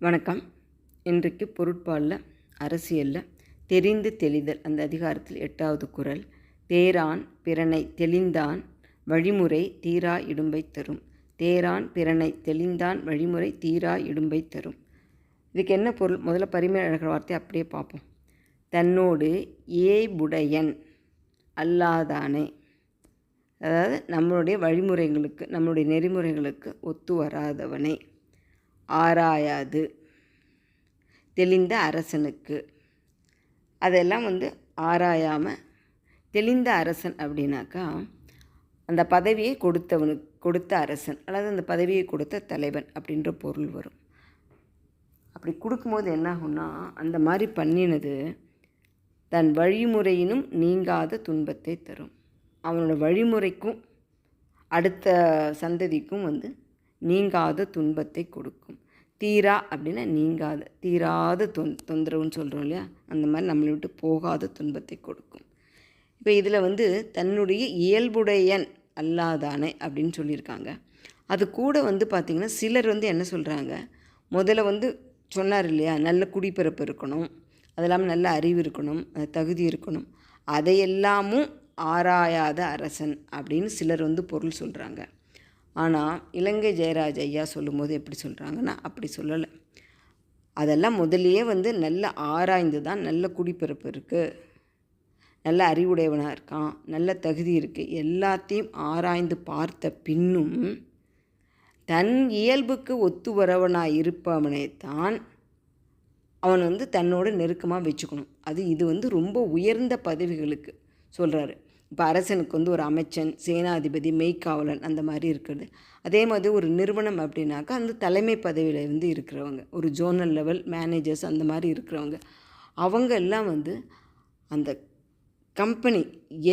வணக்கம். இன்றைக்கு பொருட்பாலில் அரசியலில் தெரிந்து தெளிதல். அந்த அதிகாரத்தில் எட்டாவது குறள் தேரான் பிறனை தெளிந்தான் வழிமுறை தீரா இடும்பை தரும். தேரான் பிறனை தெளிந்தான் வழிமுறை தீரா இடும்பை தரும். இதுக்கு என்ன பொருள்? முதல்ல பரிமை அழகிற வார்த்தை அப்படியே பார்ப்போம். தன்னோடு ஏய்புடையன் அல்லாதானே. அதாவது நம்மளுடைய வழிமுறைகளுக்கு நம்மளுடைய நெறிமுறைகளுக்கு ஒத்து வராதவனே. ஆராயாது. தெளிந்த அரசனுக்கு. அதெல்லாம் வந்து ஆராயாமல் தெளிந்த அரசன் அப்படின்னாக்கா அந்த பதவியை கொடுத்தவனுக்கு கொடுத்த அரசன் அல்லது அந்த பதவியை கொடுத்த தலைவன் அப்படின்ற பொருள் வரும். அப்படி கொடுக்கும்போது என்னாகும்னா அந்த மாதிரி பண்ணினது தன் வழிமுறையினும் நீங்காத துன்பத்தை தரும். அவனோட வழிமுறைக்கும் அடுத்த சந்ததிக்கும் வந்து நீங்காத துன்பத்தை கொடுக்கும். தீரா அப்படின்னா நீங்காத. தீராத தொந் தொந்தரவுன்னு சொல்கிறோம் இல்லையா? அந்த மாதிரி நம்மளை விட்டு போகாத துன்பத்தை கொடுக்கும். இப்போ இதில் வந்து தன்னுடைய இயல்புடையன் அல்லாதானே அப்படின்னு சொல்லியிருக்காங்க. அது கூட வந்து பார்த்திங்கன்னா சிலர் வந்து என்ன சொல்கிறாங்க முதல்ல வந்து சொன்னார் இல்லையா? நல்ல குடிப்பிறப்பு இருக்கணும். அது இல்லாமல் நல்ல அறிவு இருக்கணும். தகுதி இருக்கணும். அதையெல்லாமும் ஆராயாத அரசன் அப்படின்னு சிலர் வந்து பொருள் சொல்கிறாங்க ஆனால் இலங்கை ஜெயராஜ் ஐயா சொல்லும்போது எப்படி சொல்கிறாங்கன்னா அப்படி சொல்லலை. அதெல்லாம் முதலியே வந்து நல்ல ஆராய்ந்து தான் நல்ல குடிப்பிறப்பு இருக்குது நல்ல அறிவுடையவனாக இருக்கான் நல்ல தகுதி இருக்குது எல்லாத்தையும் ஆராய்ந்து பார்த்த பின்னும் தன் இயல்புக்கு ஒத்து வரவனாக இருப்பவனே தான் அவன் வந்து தன்னோட நெருக்கமாக வச்சுக்கணும். அது இது வந்து ரொம்ப உயர்ந்த பதவிகளுக்கு சொல்கிறாரு இப்போ அரசனுக்கு வந்து ஒரு அமைச்சன் சேனாதிபதி மெய்க்காவலன் அந்த மாதிரி இருக்கிறது. அதே மாதிரி ஒரு நிறுவனம் அப்படின்னாக்கா அந்த தலைமை பதவியில் வந்து இருக்கிறவங்க ஒரு ஜோனல் லெவல் மேனேஜர்ஸ் அந்த மாதிரி இருக்கிறவங்க. அவங்க எல்லாம் வந்து அந்த கம்பெனி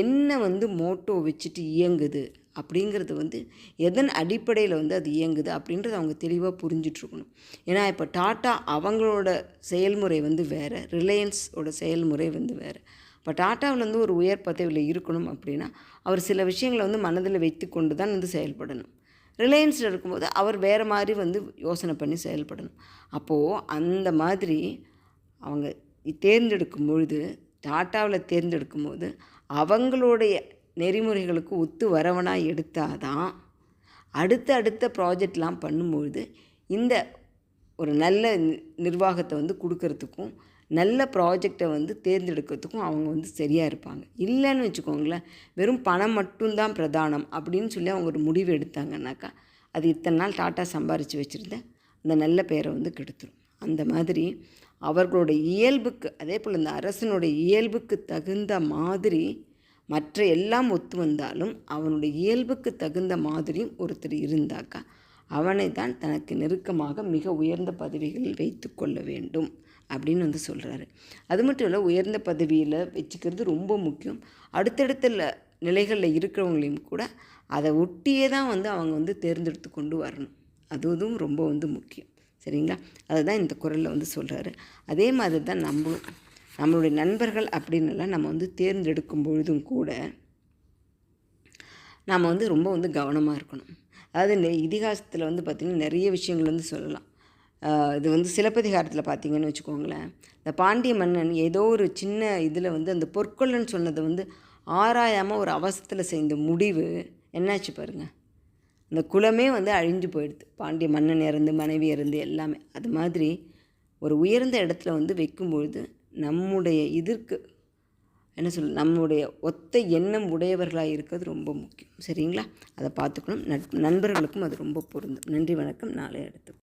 என்ன வந்து மோட்டோ வச்சுட்டு இயங்குது அப்படிங்கிறது வந்து எதன் அடிப்படையில் வந்து அது இயங்குது அப்படின்றத அவங்க தெளிவாக புரிஞ்சிட்ருக்கணும் ஏன்னா இப்போ டாட்டா அவங்களோட செயல்முறை வந்து வேறு ரிலையன்ஸோட செயல்முறை வந்து வேறு. இப்போ டாட்டாவில் வந்து ஒரு உயர் பதவியில் இருக்கணும் அப்படின்னா அவர் சில விஷயங்களை வந்து மனதில் வைத்து கொண்டு தான் வந்து செயல்படணும். ரிலையன்ஸில் இருக்கும்போது அவர் வேறு மாதிரி வந்து யோசனை பண்ணி செயல்படணும். அப்போது அந்த மாதிரி அவங்க தேர்ந்தெடுக்கும் பொழுது டாட்டாவில் தேர்ந்தெடுக்கும் போது அவங்களுடைய நெறிமுறைகளுக்கு ஒத்து வரவனாக எடுத்தால் தான் அடுத்த அடுத்த ப்ராஜெக்ட்லாம் பண்ணும்பொழுது இந்த ஒரு நல்ல நிர்வாகத்தை வந்து கொடுக்கறதுக்கும் நல்ல ப்ராஜெக்டை வந்து தேர்ந்தெடுக்கிறதுக்கும் அவங்க வந்து சரியாக இருப்பாங்க. இல்லைன்னு வச்சுக்கோங்களேன் வெறும் பணம் மட்டும்தான் பிரதானம் அப்படின்னு சொல்லி அவங்க ஒரு முடிவு எடுத்தாங்கன்னாக்கா அது இத்தனை நாள் டாட்டா சம்பாரித்து வச்சுருந்தேன் அந்த நல்ல பெயரை வந்து கெடுத்துரும். அந்த மாதிரி அவர்களுடைய இயல்புக்கு அதே போல் இந்த அரசனுடைய இயல்புக்கு தகுந்த மாதிரி மற்ற எல்லாம் ஒத்து வந்தாலும் அவனுடைய இயல்புக்கு தகுந்த மாதிரியும் ஒருத்தர் இருந்தாக்கா அவனை தான் தனக்கு நெருக்கமாக மிக உயர்ந்த பதவிகளில் வைத்து கொள்ள வேண்டும் அப்படின்னு வந்து சொல்கிறாரு அது மட்டும் இல்லை உயர்ந்த பதவியில் வச்சுக்கிறது ரொம்ப முக்கியம். அடுத்தடுத்த நிலைகளில் இருக்கிறவங்களையும் கூட அதை ஒட்டியே தான் வந்து அவங்க வந்து தேர்ந்தெடுத்து கொண்டு வரணும். அதுவும் ரொம்ப வந்து முக்கியம். சரிங்களா? அதுதான் இந்த குரலில் வந்து சொல்கிறாரு அதே மாதிரி தான் நம்மளும் நம்மளுடைய நண்பர்கள் அப்படின்னுலாம் நம்ம வந்து தேர்ந்தெடுக்கும் பொழுதும் கூட நாம் வந்து ரொம்ப வந்து கவனமாக இருக்கணும். அதாவது இந்த இதிகாசத்தில் வந்து பார்த்திங்கன்னா நிறைய விஷயங்கள் வந்து சொல்லலாம். இது வந்து சிலப்பதிகாரத்தில் பார்த்தீங்கன்னு வச்சுக்கோங்களேன். இந்த பாண்டிய மன்னன் ஏதோ ஒரு சின்ன இதில் வந்து அந்த பொற்கொள்ளன்னு சொன்னதை வந்து ஆராயாமல் ஒரு அவசரத்தில் செய்த முடிவு. என்னாச்சு பாருங்கள் அந்த குலமே வந்து அழிஞ்சு போயிடுது. பாண்டிய மன்னன் இறந்து மனைவி இறந்து எல்லாமே. அது மாதிரி ஒரு உயர்ந்த இடத்துல வந்து வைக்கும்பொழுது நம்முடைய இதற்கு என்ன சொல் நம்முடைய ஒத்த எண்ணம் உடையவர்களாக இருக்கிறது ரொம்ப முக்கியம். சரிங்களா? அதை பார்த்துக்கணும். நண்பர்களுக்கும் அது ரொம்ப பொருந்தும். நன்றி வணக்கம். நாளை அடுத்து